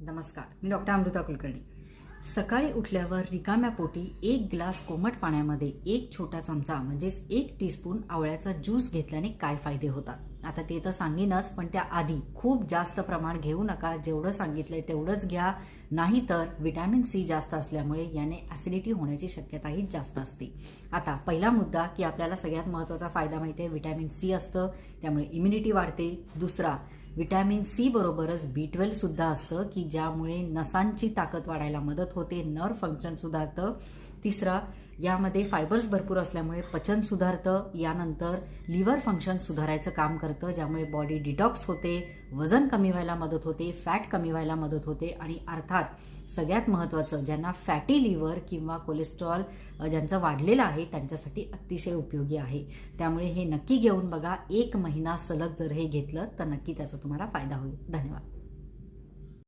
नमस्कार मी डॉक्टर अमृता कुलकर्णी. सकाळी उठल्यावर रिकाम्या पोटी एक ग्लास कोमट पाण्यामध्ये एक छोटा चमचा म्हणजेच एक टीस्पून आवळ्याचा ज्यूस घेतल्याने काय फायदे होतात? आता ते तर सांगेनच पण त्या आधी खूप जास्त प्रमाण घेऊ नका. जेवढं सांगितलंय तेवढंच घ्या. नाही तर विटॅमिन सी जास्त असल्यामुळे याने ॲसिडिटी होण्याची शक्यताही जास्त असते. आता पहिला मुद्दा की आपल्याला सगळ्यात महत्त्वाचा फायदा माहिती आहे विटॅमिन सी असतं त्यामुळे इम्युनिटी वाढते. दुसरा विटॅमिन सी बरोबरच बी ट्वेल्व सुद्धा असतं की ज्यामुळे नसांची ताकद वाढायला मदत होते नर्व फंक्शन सुधारतं. तिसरा यामध्ये फायबर्स भरपूर असल्यामुळे पचन सुधारतं. यानंतर लिव्हर फंक्शन सुधारायचं काम करतं ज्यामुळे बॉडी डिटॉक्स होते वजन कमी व्हायला मदत होते फॅट कमी व्हायला मदत होते आणि अर्थात सगळ्यात महत्त्वाचं ज्यांना फॅटी लिव्हर किंवा कोलेस्ट्रॉल ज्यांचं वाढलेलं आहे त्यांच्यासाठी अतिशय उपयोगी आहे. त्यामुळे हे नक्की घेऊन बघा. एक महिना सलग जर हे घेतलं तर नक्की त्याचा तुम्हाला फायदा होईल. धन्यवाद.